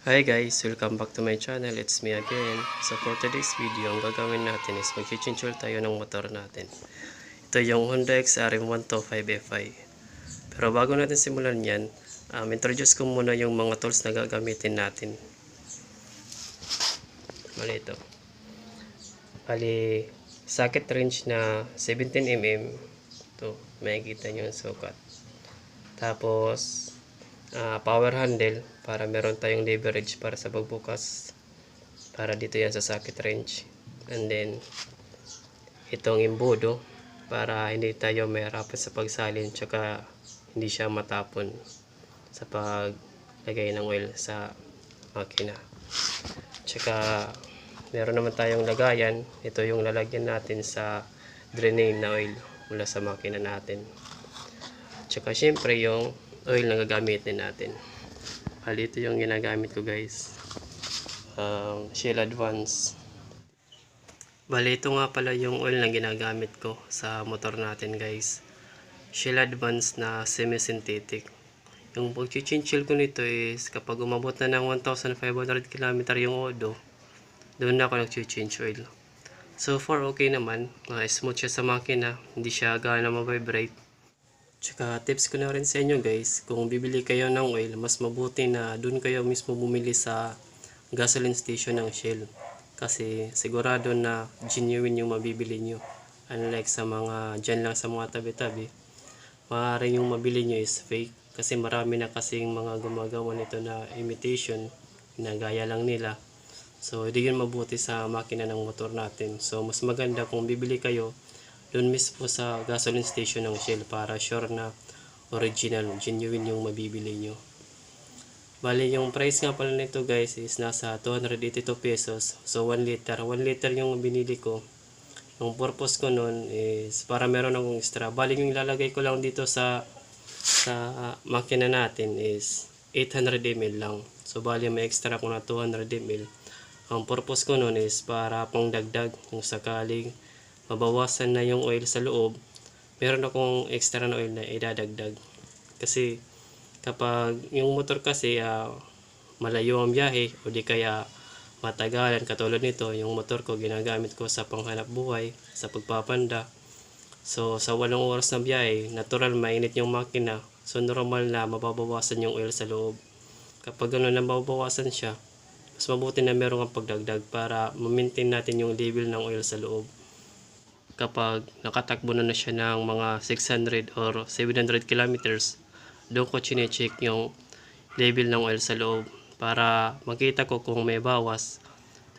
Hi guys, welcome back to my channel. It's me again. So for today's video, ang gagawin natin is mag-chinchul tayo ng motor natin. Ito yung Honda XRM 125Fi. Pero bago natin simulan yan, um, introduce ko muna yung mga tools na gagamitin natin. Mali ito. Bali, socket range na 17mm. Ito, makikita nyo yung sukat. Tapos, ah, power handle para meron tayong leverage para sa pagbukas para dito yan sa socket wrench and then itong imbudo para hindi tayo mahirapan sa pagsalin tsaka hindi siya matapon sa paglagay ng oil sa makina. Tsaka meron naman tayong lagayan. Ito yung lalagyan natin sa drainane na oil mula sa makina natin. Tsaka syempre yung oil na gagamitin natin Bali, ito yung ginagamit ko guys. Um, Shell Advance. Bali, ito nga pala yung oil na ginagamit ko sa motor natin guys. Shell Advance na semi-synthetic. Yung pag-chinchil ko nito is kapag umabot na ng 1,500 km yung odo, doon na ako nag-change oil. So far, okay naman. Uh, smooth siya sa makina. Hindi siya gaano ma-vibrate. Tsaka tips ko na rin sa inyo guys, kung bibili kayo ng oil, mas mabuti na dun kayo mismo bumili sa gasoline station ng Shell. Kasi sigurado na genuine yung mabibili nyo. Unlike sa mga, dyan lang sa mga tabi-tabi, maaaring yung mabili nyo is fake. Kasi marami na kasing mga gumagawa nito na imitation, ginagaya lang nila. So, hindi yun mabuti sa makina ng motor natin. So, mas maganda kung bibili kayo doon mismo sa gasoline station ng Shell para sure na original, genuine yung mabibili nyo. Bali, yung price nga pala nito guys is nasa 282 pesos. So, 1 liter. 1 liter yung binili ko. Yung purpose ko nun is para meron akong extra. Bali, yung ilalagay ko lang dito sa sa ah, makina natin is 800 ml lang. So, bali, may extra ko na 200 ml. Ang purpose ko nun is para pang dagdag kung sakaling mabawasan na yung oil sa loob, meron akong extra na oil na idadagdag. Kasi kapag yung motor kasi ah, malayo ang biyahe o di kaya matagalan katulad nito, yung motor ko ginagamit ko sa panghanap buhay, sa pagpapanda. So sa walong oras na biyahe, natural mainit yung makina. So normal na mababawasan yung oil sa loob. Kapag gano'n na mababawasan siya, mas mabuti na meron kang pagdagdag para ma-maintain natin yung level ng oil sa loob kapag nakatakbo na na siya ng mga 600 or 700 kilometers, doon ko chinecheck yung level ng oil sa loob para makita ko kung may bawas.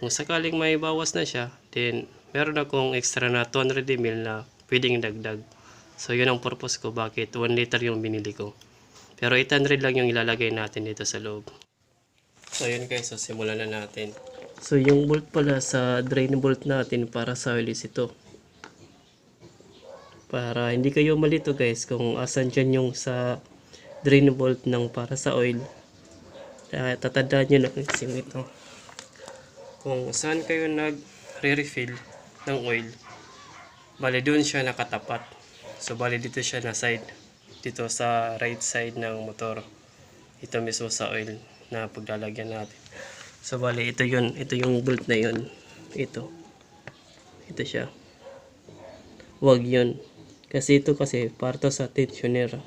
Kung sakaling may bawas na siya, then meron akong extra na 200 ml na pwedeng dagdag. So yun ang purpose ko bakit 1 liter yung binili ko. Pero 800 lang yung ilalagay natin dito sa loob. So yun guys, so simulan na natin. So yung bolt pala sa drain bolt natin para sa oil is ito para hindi kayo malito guys kung asan dyan yung sa drain bolt ng para sa oil. Uh, tatandaan nyo na yung ito. Kung saan kayo nag re-refill ng oil bali doon siya nakatapat. So bali dito siya na side dito sa right side ng motor. Ito mismo sa oil na paglalagyan natin. So bali ito yun ito yung bolt na yun. Ito. Ito siya. Wag yun kasi ito kasi parto sa tensioner.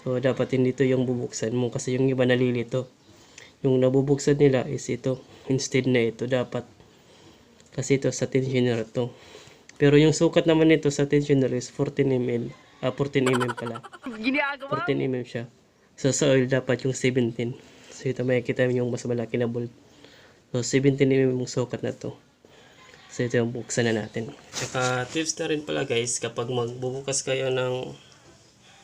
So dapat hindi ito yung bubuksan mo kasi yung iba nalilito. Yung nabubuksan nila is ito. Instead na ito dapat. Kasi ito sa tensioner to. Pero yung sukat naman nito sa tensioner is 14 ml. Ah, 14 mm pala. 14 mm siya. So sa oil dapat yung 17. So ito makikita yung mas malaki na bolt. So 17 mm yung sukat na to. So ito yung buksan na natin. Tsaka tips na rin pala guys kapag magbubukas kayo ng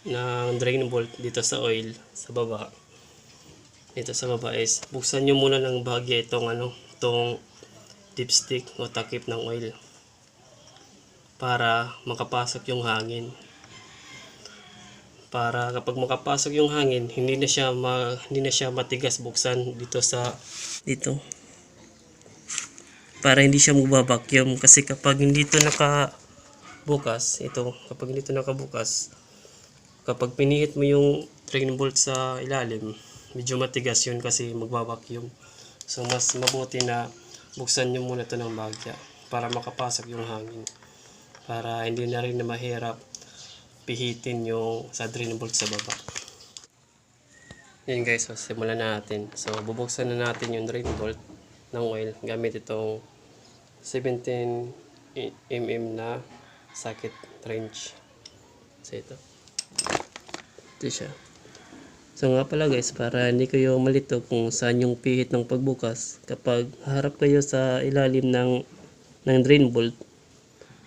ng drain bolt dito sa oil sa baba. Dito sa baba is buksan nyo muna ng bahagya itong ano, itong dipstick o takip ng oil para makapasok yung hangin. Para kapag makapasok yung hangin, hindi na siya ma, hindi na siya matigas buksan dito sa dito para hindi siya magbabacuum kasi kapag hindi ito nakabukas ito kapag hindi ito nakabukas kapag pinihit mo yung drain bolt sa ilalim medyo matigas yun kasi magbabacuum. So mas mabuti na buksan nyo muna to ng bagya para makapasok yung hangin. Para hindi na rin na mahirap pihitin yung sa drain bolt sa baba. Yun guys, so simulan na natin. So bubuksan na natin yung drain bolt ng oil gamit itong 17 mm na socket wrench. So ito. Ito siya. So nga pala guys, para hindi kayo malito kung saan yung pihit ng pagbukas, kapag harap kayo sa ilalim ng, ng drain bolt,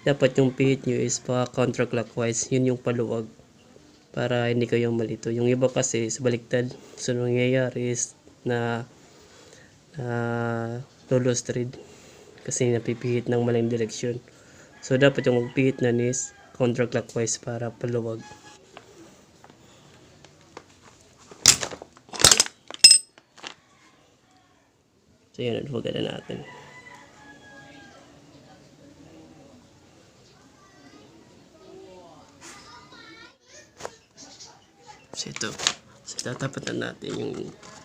dapat yung pihit nyo is pa counterclockwise, yun yung paluwag. Para hindi kayo malito. Yung iba kasi is baliktad. So nangyayari is na na lolo thread kasi napipihit ng maling direksyon. So dapat yung magpihit na is counterclockwise para paluwag. So yun, advocaten na natin. So ito, so tatapat na natin yung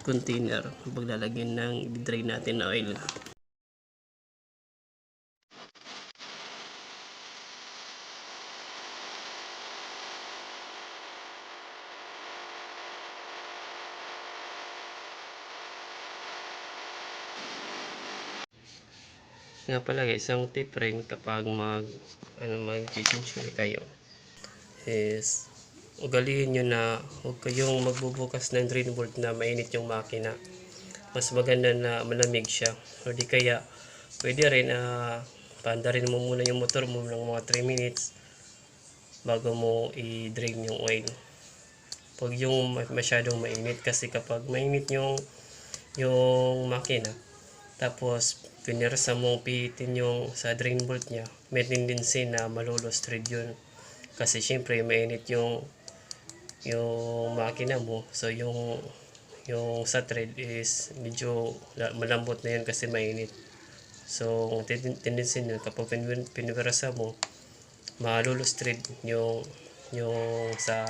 container paglalagyan ng i-drain natin na oil. Nga pala guys, isang tip rin kapag mag ano mag change kayo is ugalihin nyo na huwag kayong magbubukas ng drain bolt na mainit yung makina. Mas maganda na malamig siya. O di kaya, pwede rin na panda rin mo muna yung motor mo ng mga 3 minutes bago mo i-drain yung oil. Pag yung ma- masyadong mainit kasi kapag mainit yung yung makina tapos pinirsa mong pihitin yung sa drain bolt niya may tendency na malulos thread yun kasi syempre mainit yung yung makina mo so yung yung sa thread is medyo la- malambot na yun kasi mainit so ang ten- tendency nyo kapag pin- pinirsa mo malulos thread yung yung sa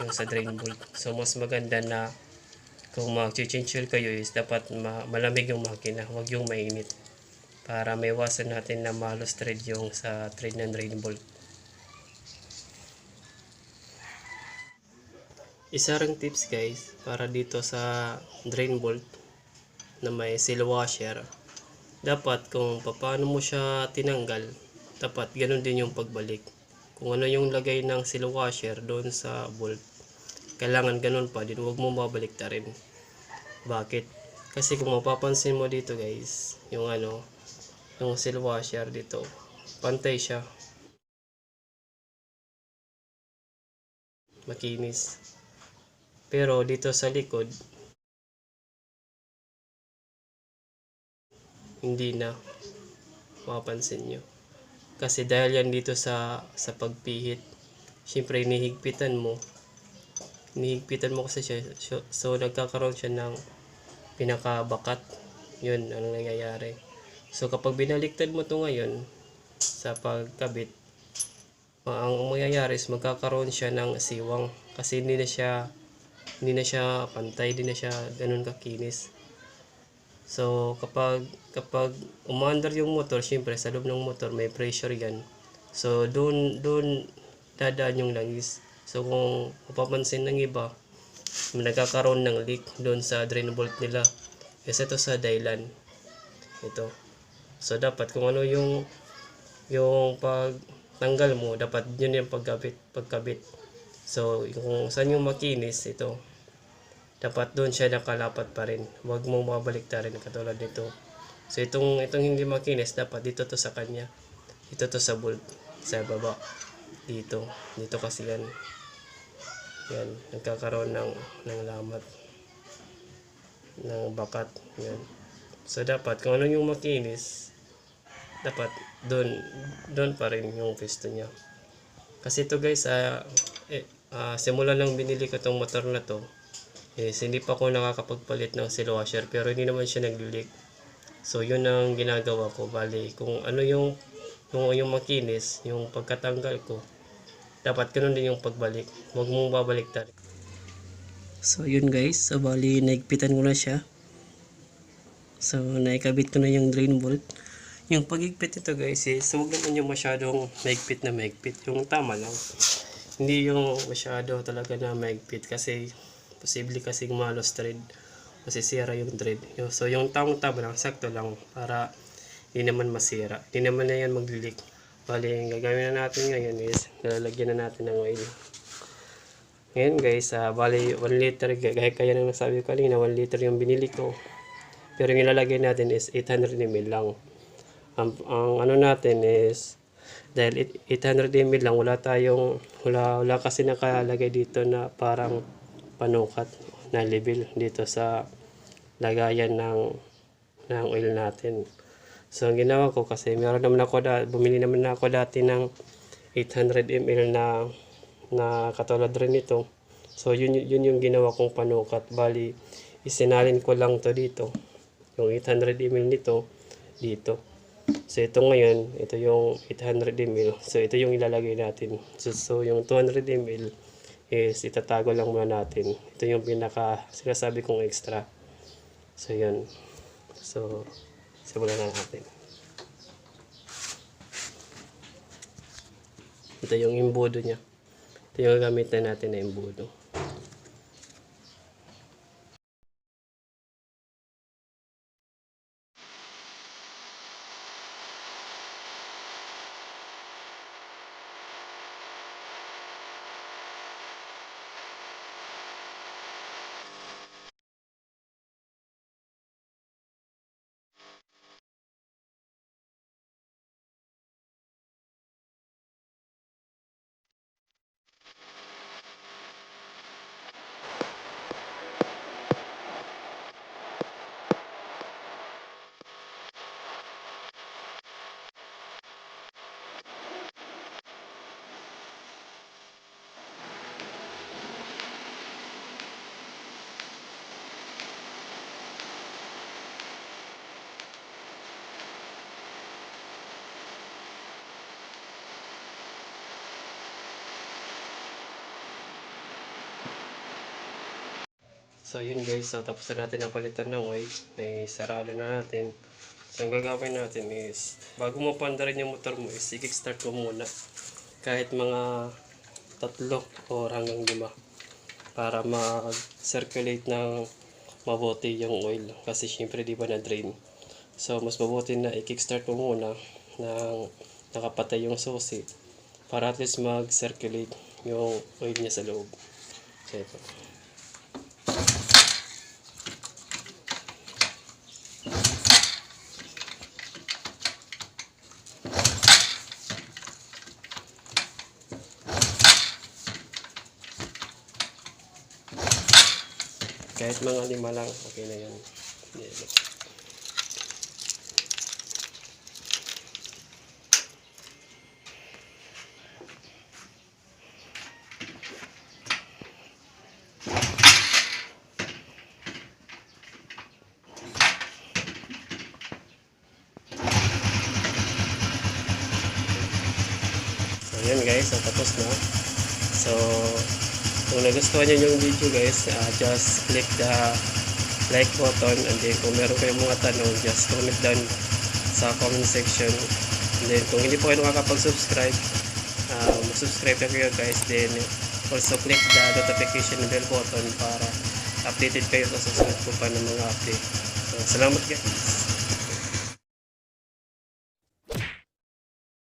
yung sa drain bolt so mas maganda na kung mag-change kayo is dapat ma- malamig yung makina, huwag yung mainit. Para maiwasan natin na malos thread yung sa thread ng drain bolt. Isa ring tips guys, para dito sa drain bolt na may seal washer, dapat kung paano mo siya tinanggal, dapat ganun din yung pagbalik. Kung ano yung lagay ng seal washer doon sa bolt, kailangan ganun pa din, huwag mo babalik ta rin. Bakit? Kasi kung mapapansin mo dito guys, yung ano, yung seal washer dito, pantay siya. Makinis. Pero dito sa likod, hindi na mapapansin nyo. Kasi dahil yan dito sa sa pagpihit, syempre inihigpitan mo, nihigpitan mo kasi siya. So, so nagkakaroon siya ng pinakabakat. Yun ang nangyayari. So kapag binaliktad mo to ngayon sa pagkabit ang mangyayari is magkakaroon siya ng siwang. Kasi hindi na siya hindi na siya pantay hindi na siya ganun kakinis so kapag kapag umaandar yung motor syempre sa loob ng motor may pressure yan so doon doon dadaan yung langis So kung mapapansin ng iba, nagkakaroon ng leak doon sa drain bolt nila. Kasi ito sa dahilan. Ito. So dapat kung ano yung yung pagtanggal mo, dapat yun yung pagkabit, pagkabit. So kung saan yung makinis, ito. Dapat doon siya nakalapat pa rin. Huwag mo mabalik rin katulad nito. So itong itong hindi makinis, dapat dito to sa kanya. Dito to sa bolt sa baba dito dito kasi yan yan nagkakaroon ng ng lamat ng bakat yan so dapat kung ano yung makinis dapat doon doon pa rin yung pisto niya kasi ito guys ah eh, ah, simula lang binili ko tong motor na to is hindi pa ako nakakapagpalit ng seal washer pero hindi naman siya nag-leak so yun ang ginagawa ko bali kung ano yung yung, yung makinis yung pagkatanggal ko dapat ganun din yung pagbalik. Huwag mong babalik tayo. So, yun guys. So, bali, naigpitan ko na siya. So, naikabit ko na yung drain bolt. Yung pagigpit nito guys is, huwag naman yung masyadong maigpit na maigpit. Yung tama lang. Hindi yung masyado talaga na maigpit kasi posible kasing malos thread. Masisira yung thread. Yung- So, yung tamang tama lang, sakto lang para hindi naman masira. Hindi naman na yan mag-leak. Bali, yung gagawin na natin ngayon is, nalalagyan na natin ng oil. Ngayon guys, ah, bali 1 liter, gaya kaya nang nasabi ko kanina, 1 liter yung binili ko. Pero yung ilalagay natin is 800 ml lang. Ang, ang ano natin is, dahil it- 800 ml lang, wala tayong, wala, wala kasi nakalagay dito na parang panukat na level dito sa lagayan ng, ng oil natin. So, ang ginawa ko kasi meron naman ako, da, bumili naman ako dati ng 800 ml na na katulad rin ito. So, yun, yun yung ginawa kong panukat. Bali, isinalin ko lang to dito. Yung 800 ml nito, dito. So, ito ngayon, ito yung 800 ml. So, ito yung ilalagay natin. So, so yung 200 ml is itatago lang muna natin. Ito yung pinaka sinasabi kong extra. So, yun. So, simulan na natin. Ito yung imbudo niya. Ito yung gagamitan natin na imbudo. So yun guys, so tapos na natin ang palitan ng oil. May sarado na natin. So ang gagawin natin is, bago mo pandarin yung motor mo is, i-kickstart mo muna. Kahit mga tatlo o hanggang lima. Para mag-circulate ng mabuti yung oil. Kasi syempre di ba na drain. So mas mabuti na i-kickstart mo muna ng nakapatay yung susi. Para at least mag-circulate yung oil niya sa loob. So ito. Kahit mga lima lang, okay na. Yan. So, yan guys, so, tapos na. So, kung nagustuhan nyo yung video guys, uh, just click the like button and then kung meron kayong mga tanong, just comment down sa comment section. And then kung hindi po kayo nakakapag-subscribe, uh, mag-subscribe na kayo guys. Then also click the notification bell button para updated kayo sa susunod ko pa ng mga update. So, salamat guys!